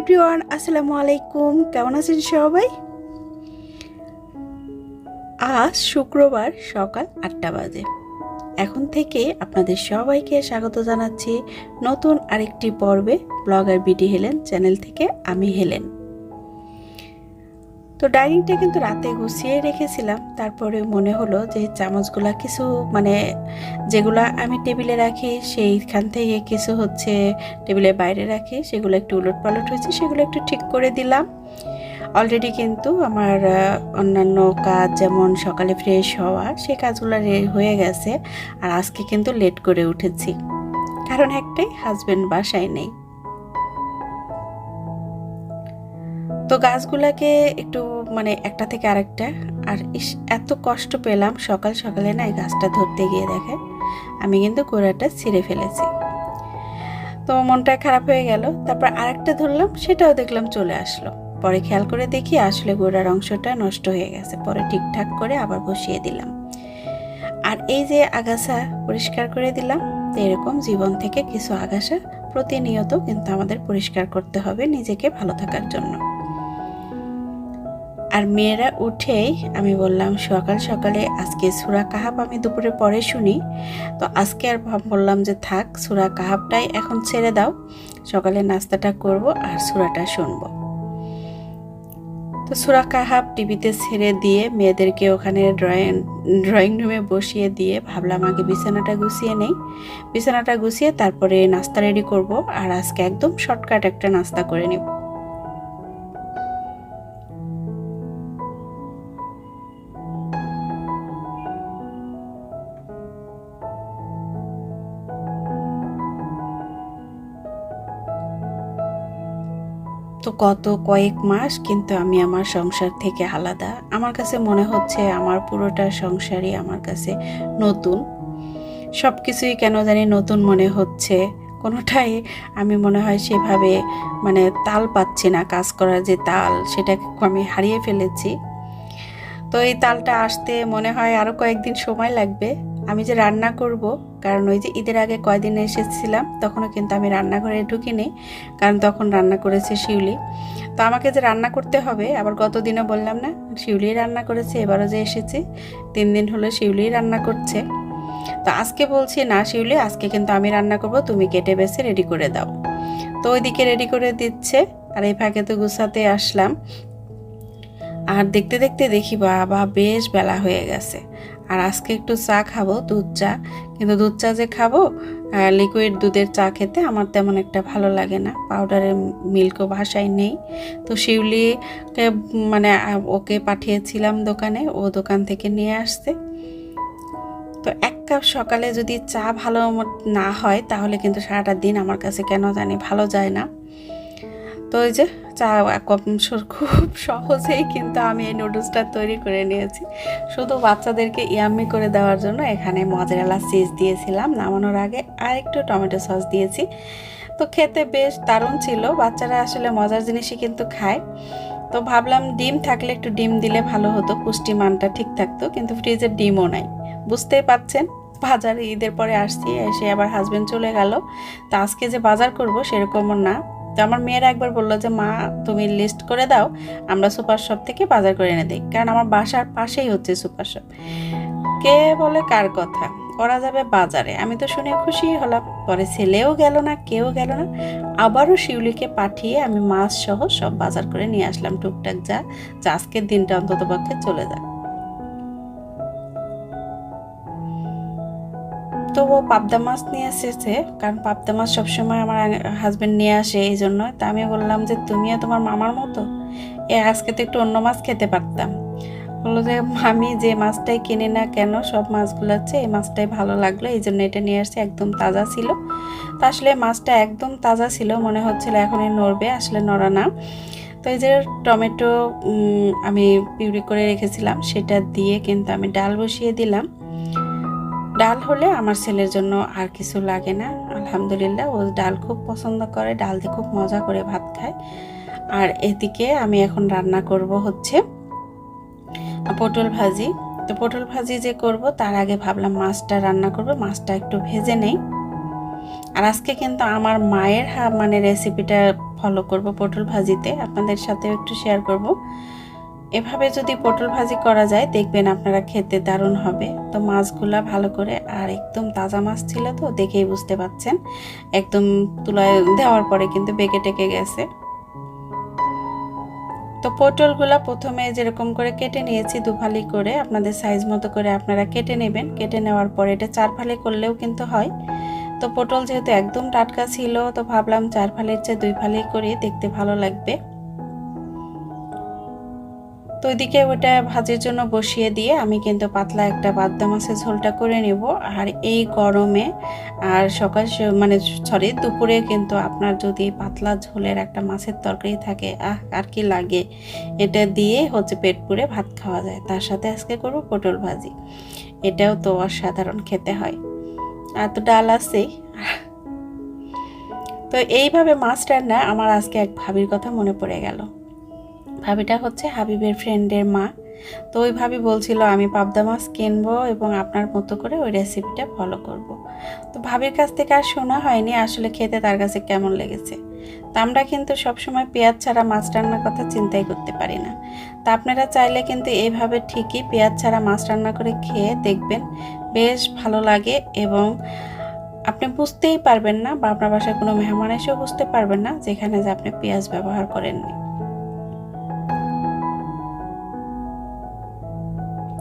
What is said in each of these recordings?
Everyone, আসসালামু আলাইকুম। কেমন আছেন সবাই? আজ শুক্রবার সকাল আটটা বাজে। এখন থেকে আপনাদের সবাইকে স্বাগত জানাচ্ছি নতুন আরেকটি পর্বে ব্লগার বিডি হেলেন চ্যানেল থেকে। আমি হেলেন। তো ডাইনিংটা কিন্তু রাতে গুছিয়ে রেখেছিলাম। তারপরে মনে হলো যে চামচগুলা কিছু মানে যেগুলা আমি টেবিলে রাখি, সেইখান থেকে কিছু হচ্ছে টেবিলের বাইরে রাখি, সেগুলো একটু উলট পালট হয়েছে, সেগুলো একটু ঠিক করে দিলাম। অলরেডি কিন্তু আমার অন্যান্য কাজ যেমন সকালে ফ্রেশ হওয়া সেই কাজগুলো হয়ে গেছে। আর আজকে কিন্তু লেট করে উঠেছি। কারণ একটাই হাজব্যান্ড বাসায় নেই। তো গাছগুলাকে একটু মানে একটা থেকে আরেকটা। আর ইস, এত কষ্ট পেলাম সকাল সকালে না এই গাছটা ধরতে গিয়ে দেখে। আমি কিন্তু গোড়াটা ছিঁড়ে ফেলেছি। তো মনটা খারাপ হয়ে গেল। তারপর আরেকটা ধরলাম, সেটাও দেখলাম চলে আসলো। পরে খেয়াল করে দেখি আসলে গোড়ার অংশটা নষ্ট হয়ে গেছে। পরে ঠিকঠাক করে আবার বসিয়ে দিলাম। আর এই যে আগাছা পরিষ্কার করে দিলাম, এরকম জীবন থেকে কিছু আগাছা প্রতিনিয়ত কিন্তু আমাদের পরিষ্কার করতে হবে নিজেকে ভালো থাকার জন্য। আর মেয়েরা উঠেই আমি বললাম, সকাল সকালে আজকে সুরা কাহাব আমি দুপুরে পরে শুনি। তো আজকে আর বললাম যে, থাক, সুরা কাহাবটাই এখন ছেড়ে দাও। সকালে নাস্তাটা করব আর সুরাটা শুনব। তো সুরা কাহাব টিভিতে ছেড়ে দিয়ে মেয়েদেরকে ওখানে ড্রয়িং ড্রয়িং রুমে বসিয়ে দিয়ে ভাবলাম আগে বিছানাটা গুছিয়ে নেই। বিছানাটা গুছিয়ে তারপরে নাস্তা রেডি করব আর আজকে একদম শর্টকাট একটা নাস্তা করে নেব। তো গত কয়েক মাস কিন্তু আমি আমার সংসার থেকে আলাদা। আমার কাছে মনে হচ্ছে আমার পুরোটা সংসারই আমার কাছে নতুন। সব কিছুই কেন জানি নতুন মনে হচ্ছে। কোনোটাই আমি মনে হয় সেভাবে মানে তাল পাচ্ছি না, কাজ করার যে তাল, সেটাকে আমি হারিয়ে ফেলেছি। তো এই তালটা আসতে মনে হয় আরও কয়েকদিন সময় লাগবে। আমি যে রান্না করব, কারণ ওই যে ঈদের আগে কয়দিন এসেছিলাম, তখনও কিন্তু আমি রান্নাঘরে ঢুকিনি, কারণ তখন রান্না করেছে শিউলি। তো আমাকে যে রান্না করতে হবে, আবার গত দিনে বললাম না, শিউলি রান্না করেছে, এবারও যে এসেছি, তিন দিন হলো শিউলি রান্না করছে। তো আজকে বলছি, না শিউলি, আজকে কিন্তু আমি রান্না করব, তুমি কেটে বেছে রেডি করে দাও। তো ওইদিকে রেডি করে দিচ্ছে, আর এই ফাঁকে তো গুছাতে আসলাম। আর দেখতে দেখতে দেখি, বাবা, বেশ বেলা হয়ে গেছে। আর আজকে একটু চা খাব, দুধ চা। কিন্তু দুধ চা যে খাব লিকুইড দুধের চা খেতে আমার তেমন একটা ভালো লাগে না। পাউডারের মিল্কও বাসায় নেই। তো শিউলিকে মানে ওকে পাঠিয়েছিলাম দোকানে, ও দোকান থেকে নিয়ে আসতে তো এক কাপ সকালে যদি চা ভালো না হয়, তাহলে কিন্তু সারাটা দিন আমার কাছে কেন জানি ভালো যায় না। তো ওই যে চা খুব সহজেই কিন্তু আমি এই নুডলসটা তৈরি করে নিয়েছি। শুধু বাচ্চাদেরকে ইয়াম্মি করে দেওয়ার জন্য এখানে মজারেলা চিজ দিয়েছিলাম, নামানোর আগে আর একটু টমেটো সস দিয়েছি। তো খেতে বেশ দারুণ ছিল, বাচ্চারা আসলে মজার জিনিসই কিন্তু খায়। তো ভাবলাম ডিম থাকলে একটু ডিম দিলে ভালো হতো পুষ্টিমানটা ঠিক থাকতো, কিন্তু ফ্রিজের ডিমও নাই। বুঝতেই পাচ্ছেন, বাজারে ঈদের পরে আসছি, এসে আবার হাজবেন্ড চলে গেল। তো আজকে যে বাজার করব সেরকমও না। তো আমার মেয়েরা একবার বলল যে, মা, তুমি লিস্ট করে দাও, আমরা সুপার শপ থেকে বাজার করে এনে দিই। কারণ আমার বাসার পাশেই হচ্ছে সুপার শপ। কে বলে কার কথা? করা যাবে বাজারে। আমি তো শুনে খুশি হলাম। পরে ছেলেও গেল না, কেউ গেল না। আবারও শিউলিকে পাঠিয়ে আমি মাছ সহ সব বাজার করে নিয়ে আসলাম টুকটাক যা আজকের দিনটা অন্তত পক্ষে চলে যায় তো ও পাবদা মাছ নিয়ে এসেছে, কারণ পাবদা মাছ সবসময় আমার হাজবেন্ড নিয়ে আসে এই জন্য। তা আমি বললাম যে, তুমিও তোমার মামার মতো? এ আজকে তো একটু অন্য মাছ খেতে পারতাম। বলল যে আমি যে মাছটাই কিনি না কেন, সব মাছগুলো হচ্ছে এই মাছটাই ভালো লাগল, এই জন্য এটা নিয়ে আসছে, একদম তাজা ছিল। তা আসলে মাছটা একদম তাজা ছিল, মনে হচ্ছিল এখনই নড়বে, আসলে নড়া না। তো এই যে টমেটো আমি পিউরি করে রেখেছিলাম, সেটা দিয়ে কিন্তু আমি ডাল বসিয়ে দিলাম। ডাল হলে আমার ছেলের জন্য আর কিছু লাগে না। আলহামদুলিল্লাহ, ও ডাল খুব পছন্দ করে, ডাল দিয়ে খুব মজা করে ভাত খায়। আর এদিকে আমি এখন রান্না করব হচ্ছে পটল ভাজি। তো পটল ভাজি যে করব, তার আগে ভাবলাম মাছটা রান্না করব, মাছটা একটু ভেজে নেই। আর আজকে কিন্তু আমার মায়ের হা- মানে রেসিপিটা ফলো করব পটল ভাজিতে। আপনাদের সাথেও একটু শেয়ার করব। এভাবে যদি পটল ভাজি করা যায়, দেখবেন আপনারা খেতে দারুণ হবে। তো মাছগুলা ভালো করে, আর একদম তাজা মাছ ছিল তো, দেখেই বুঝতে পাচ্ছেন। একদম তুলায় দেওয়ার পরে কিন্তু বেঁকে টেকে গেছে। তো পটলগুলা প্রথমে যেরকম করে কেটে নিয়েছি দুফালি করে, আপনাদের সাইজ মতো করে আপনারা কেটে নেবেন। কেটে নেওয়ার পরে এটা চার ফালি করলেও কিন্তু হয়। তো পটল যেহেতু একদম টাটকা ছিল, তো ভাবলাম চার ফালির চেয়ে দুই ফালি করে দেখতে ভালো লাগবে। তো ওইদিকে ওটা ভাজির জন্য বসিয়ে দিয়ে আমি কিন্তু পাতলা একটা বাদ্দা মাছের ঝোলটা করে নেব। আর এই গরমে আর সকাল মানে সরি, দুপুরে কিন্তু আপনার যদি পাতলা ঝোলের একটা মাছের তরকারি থাকে, আহ, আর কি লাগে। এটা দিয়ে হচ্ছে পেট পুরে ভাত খাওয়া যায়। তার সাথে আজকে করব পটল ভাজি। এটাও তো অসাধারণ খেতে হয়। আর তো ডাল আছেই। তো এইভাবে মাছ রান্না আমার আজকে এক ভাবির কথা মনে পড়ে গেল। ভাবিটা হচ্ছে হাবিবের ফ্রেন্ডের মা। তো ওই ভাবি বলছিল, আমি পাবদা মাছ কিনবো এবং আপনার মতো করে ওই রেসিপিটা ফলো করব। তো ভাবির কাছ থেকে আর শোনা হয়নি আসলে খেতে তার কাছে কেমন লেগেছে। তা আমরা কিন্তু সবসময় পেঁয়াজ ছাড়া মাছ রান্নার কথা চিন্তাই করতে পারি না। তা আপনারা চাইলে কিন্তু এইভাবে ঠিকই পেঁয়াজ ছাড়া মাছ রান্না করে খেয়ে দেখবেন। বেশ ভালো লাগে এবং আপনি বুঝতেই পারবেন না বা আপনার বাসায় কোনো মেহমান এসেও বুঝতে পারবেন না যেখানে যে আপনি পেঁয়াজ ব্যবহার করেননি।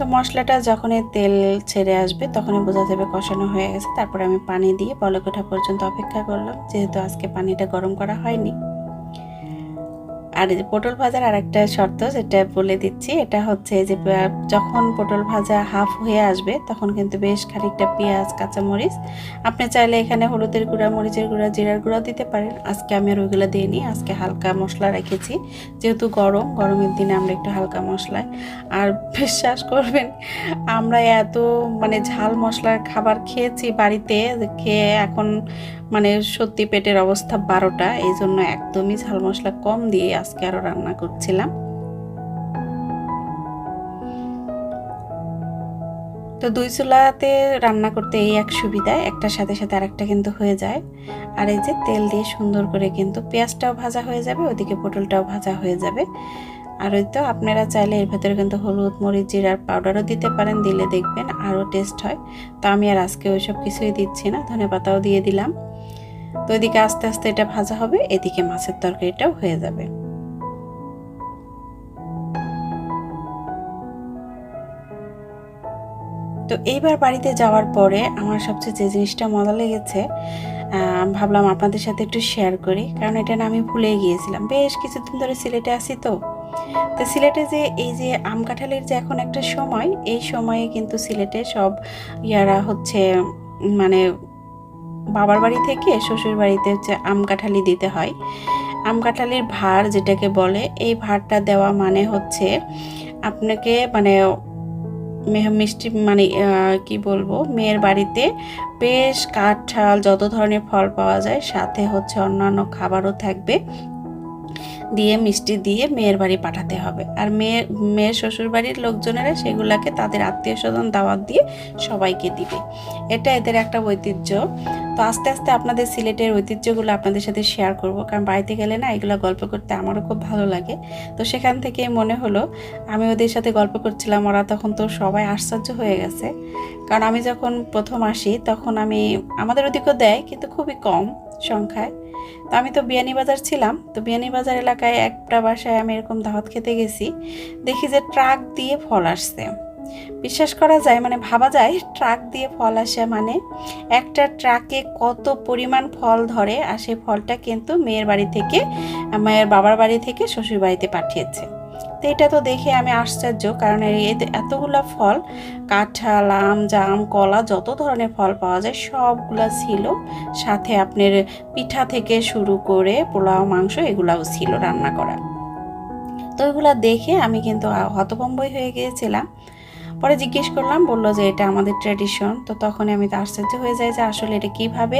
তো মশলাটা যখন তেল ছেড়ে আসবে, তখনই বোঝা যাবে কষানো হয়ে গেছে। তারপরে আমি পানি দিয়ে বলক ওঠা পর্যন্ত অপেক্ষা করলাম। যেহেতু আজকে পানিটা গরম করা হয়নি। আর এই যে পটল ভাজার আর একটা শর্ত যেটা বলে দিচ্ছি, এটা হচ্ছে যে যখন পটল ভাজা হাফ হয়ে আসবে, তখন কিন্তু বেশ খানিকটা পেঁয়াজ, কাঁচামরিচ। আপনি চাইলে এখানে হলুদের গুঁড়া, মরিচের গুঁড়া, জিরার গুঁড়া দিতে পারেন। আজকে আমি আর ওইগুলো দিইনি, আজকে হালকা মশলা রেখেছি। যেহেতু গরম, গরমের দিনে আমরা একটু হালকা মশলায়। আর বিশ্বাস করবেন, আমরা এত মানে ঝাল মশলার খাবার খেয়েছি বাড়িতে খেয়ে এখন মানে সত্যি পেটের অবস্থা বারোটা, এই জন্য একদমই ঝাল মশলা কম দিয়ে আজকে আরও রান্না করছিলাম। তো দুই চুলাতে রান্না করতে এই এক সুবিধা একটার সাথে সাথে আরেকটা কিন্তু হয়ে যায়। আর এই যে তেল দিয়ে সুন্দর করে কিন্তু পেঁয়াজটাও ভাজা হয়ে যাবে, ওদিকে পটলটাও ভাজা হয়ে যাবে। আর ওই তো আপনারা চাইলে এর ভেতরে কিন্তু হলুদ, মরিচ, জিরার পাউডারও দিতে পারেন, দিলে দেখবেন আরও টেস্ট হয়। তো আমি আর আজকে ওইসব কিছুই দিচ্ছি না ধনে পাতাও দিয়ে দিলাম। তো এদিকে আস্তে আস্তে এটা ভাজা হবে, এদিকে মাছের তরকারিটাও হয়ে যাবে। তো এইবার বাড়িতে যাওয়ার পরে আমার সবচেয়ে যে জিনিসটা মজা লেগেছে ভাবলাম আপনাদের সাথে একটু শেয়ার করি, কারণ এটা না আমি ভুলেই গিয়েছিলাম। বেশ কিছুদিন ধরে সিলেটে আসি তো। তো সিলেটে যে এই যে আম কাঁঠালের যে এখন একটা সময়, এই সময়ে কিন্তু সিলেটে সব ইয়ারা হচ্ছে মানে বাবার বাড়ি থেকে শ্বশুর বাড়িতে হচ্ছে আম কাঁঠালি দিতে হয়। আম কাঁঠালির ভার যেটাকে বলে, এই ভারটা দেওয়া মানে হচ্ছে আপনাকে মানে মিষ্টি মানে কি বলব, মেয়ের বাড়িতে বেশ কাঁঠাল যত ধরনের ফল পাওয়া যায়, সাথে হচ্ছে অন্যান্য খাবারও থাকবে। দিয়ে মিষ্টি দিয়ে মেয়ের বাড়ি পাঠাতে হবে। আর মেয়ের মেয়ের শ্বশুর বাড়ির লোকজনেরা সেগুলাকে তাদের আত্মীয় স্বজন দাওয়াত দিয়ে সবাইকে দিবে। এটা এদের একটা ঐতিহ্য তো আস্তে আস্তে আপনাদের সিলেটের ঐতিহ্যগুলো আপনাদের সাথে শেয়ার করব। কারণ বাড়িতে গেলে না এগুলো গল্প করতে আমারও খুব ভালো লাগে। তো সেখান থেকে মনে হলো, আমি ওদের সাথে গল্প করছিলাম, ওরা তখন তো সবাই আশ্চর্য হয়ে গেছে। কারণ আমি যখন প্রথম আসি, তখন আমি, আমাদের ওদিকেও দেয়, কিন্তু খুবই কম সংখ্যায়। তো আমি তো বিয়ানীবাজার ছিলাম, তো বিয়ানীবাজার এলাকায় একটা বাসায় আমি এরকম দাওয়াত খেতে গেছি। দেখি যে ট্রাক দিয়ে ফল আসছে। বিশ্বাস করা যায় মানে ভাবা যায়, ট্রাক দিয়ে ফল আসে মানে একটা ট্রাকে কত পরিমাণ ফল ধরে আর সেই ফলটা কিন্তু মেয়ের বাড়ি থেকে, মেয়ের বাবার বাড়ি থেকে শ্বশুর বাড়িতে পাঠিয়েছে। তো এটা তো দেখে আমি আশ্চর্য, কারণ এতগুলা ফল, কাঁঠাল, আম, জাম, কলা, যত ধরনের ফল পাওয়া যায়, সবগুলা ছিল। সাথে আপনার পিঠা থেকে শুরু করে পোলাও, মাংস, এগুলাও ছিল রান্না করা তো এগুলা দেখে আমি কিন্তু হতভম্বই হয়ে গিয়েছিলাম। পরে জিজ্ঞেস করলাম, বলল যে এটা আমাদের ট্র্যাডিশন তো তখন আমি তো আশ্চর্য হয়ে যাই যে আসলে এটা কীভাবে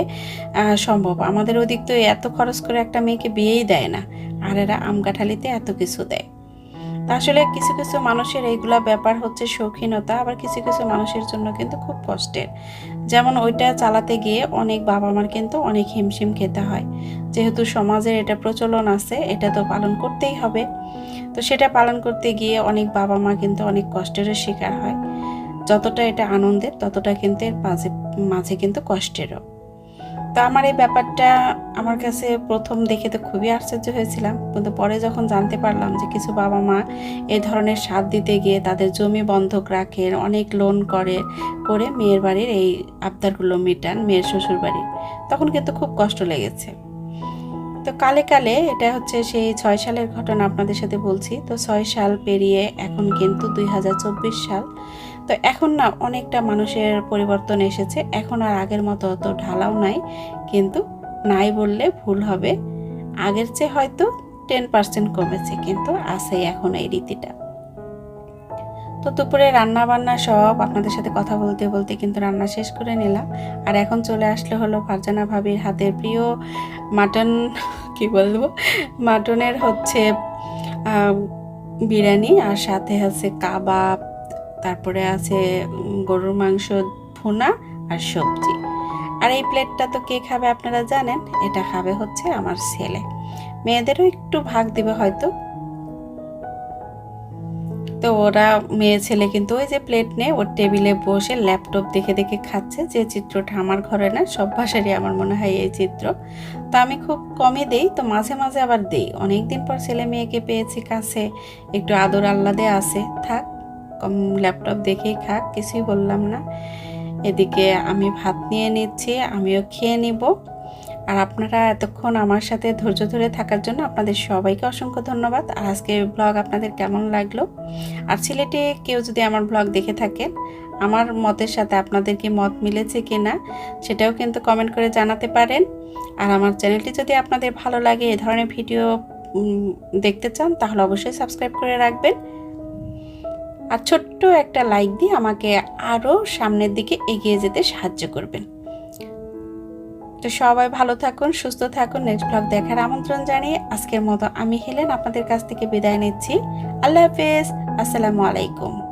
সম্ভব? আমাদের ওদিক তো এত খরচ করে একটা মেয়েকে বিয়েই দেয় না, আর এরা আম কাঁঠালিতে এত কিছু দেয়। তা আসলে কিছু কিছু মানুষের এইগুলা ব্যাপার হচ্ছে শৌখিনতা, আবার কিছু কিছু মানুষের জন্য কিন্তু খুব কষ্টের। যেমন ওইটা চালাতে গিয়ে অনেক বাবা মার কিন্তু অনেক হিমশিম খেতে হয়। যেহেতু সমাজের এটা প্রচলন আছে, এটা তো পালন করতেই হবে। তো সেটা পালন করতে গিয়ে অনেক বাবা মা কিন্তু অনেক কষ্টেরও শিকার হয়। যতটা এটা আনন্দের, ততটা কিন্তু এর মাঝে মাঝে কিন্তু কষ্টেরও। তো আমার এই ব্যাপারটা আমার কাছে প্রথম দেখে তো খুবই আশ্চর্য হয়েছিলাম। কিন্তু পরে যখন জানতে পারলাম যে কিছু বাবা মা এই ধরনের স্বাদ দিতে গিয়ে তাদের জমি বন্ধক রাখেন অনেক লোন করে করে মেয়ের বাড়ির এই আবদারগুলো মেটান, মেয়ের শ্বশুর বাড়ির তখন কিন্তু খুব কষ্ট লেগেছে। তো কালে কালে এটা হচ্ছে সেই ছয় সালের ঘটনা আপনাদের সাথে বলছি। তো ছয় সাল পেরিয়ে এখন কিন্তু দুই হাজার চব্বিশ সাল। তো এখন না অনেকটা মানুষের পরিবর্তন এসেছে। এখন আর আগের মতো অত ঢালাও নাই। কিন্তু নাই বললে ভুল হবে। আগের চেয়ে হয়তো টেন পার্সেন্ট কমেছে, কিন্তু আছে এখন এই রীতিটা। তো দুপুরে রান্না বান্না সব আপনাদের সাথে কথা বলতে বলতে কিন্তু রান্না শেষ করে নিলাম। আর এখন চলে আসলে হলো ফারজানা ভাবির হাতের প্রিয় মাটন, কি বলব? মাটনের হচ্ছে বিরিয়ানি আর সাথে আছে কাবাব, তারপরে আছে গরুর মাংস ভুনা আর সবজি। আর এই প্লেটটা তো কে খাবে আপনারা জানেন, এটা খাবে হচ্ছে আমার ছেলে। মেয়েদেরও একটু ভাগ দিবে হয়তো তো ওরা মেয়ে ছেলে কিন্তু ওই যে প্লেট নিয়ে ওর টেবিলে বসে ল্যাপটপ দেখে দেখে খাচ্ছে। যে চিত্রটা আমার ঘরে না, সব ভাষারই আমার মনে হয় এই চিত্র। তো আমি খুব কমই দেই, তো মাঝে মাঝে আবার দেই। অনেক দিন পর ছেলে মেয়েকে পেয়েছি কাছে, একটু আদর আহ্লাদে আছে। থাক, কম ল্যাপটপ দেখেই খাক, কিছুই বললাম না। এদিকে আমি ভাত নিয়ে নিচ্ছি, আমিও খেয়ে নিব। আর আপনারা এতক্ষণ আমার সাথে ধৈর্য ধরে থাকার জন্য আপনাদের সবাইকে অসংখ্য ধন্যবাদ। আর আজকে ব্লগ আপনাদের কেমন লাগল? আর সিলেটে কেউ যদি আমার ব্লগ দেখে থাকেন, আমার মতের সাথে আপনাদের কি মত মিলেছে কি না সেটাও কিন্তু কমেন্ট করে জানাতে পারেন। আর আমার চ্যানেলটি যদি আপনাদের ভালো লাগে, এ ধরনের ভিডিও দেখতে চান, তাহলে অবশ্যই সাবস্ক্রাইব করে রাখবেন। আর ছোট্ট একটা লাইক দিয়ে আমাকে আরও সামনের দিকে এগিয়ে যেতে সাহায্য করবেন। তো সবাই ভালো থাকুন, সুস্থ থাকুন। নেক্সট ব্লগ দেখার আমন্ত্রণ জানিয়ে আজকের মতো আমি হেলেন আপনাদের কাছ থেকে বিদায় নিচ্ছি। আল্লাহ হাফেজ। আসসালামু আলাইকুম।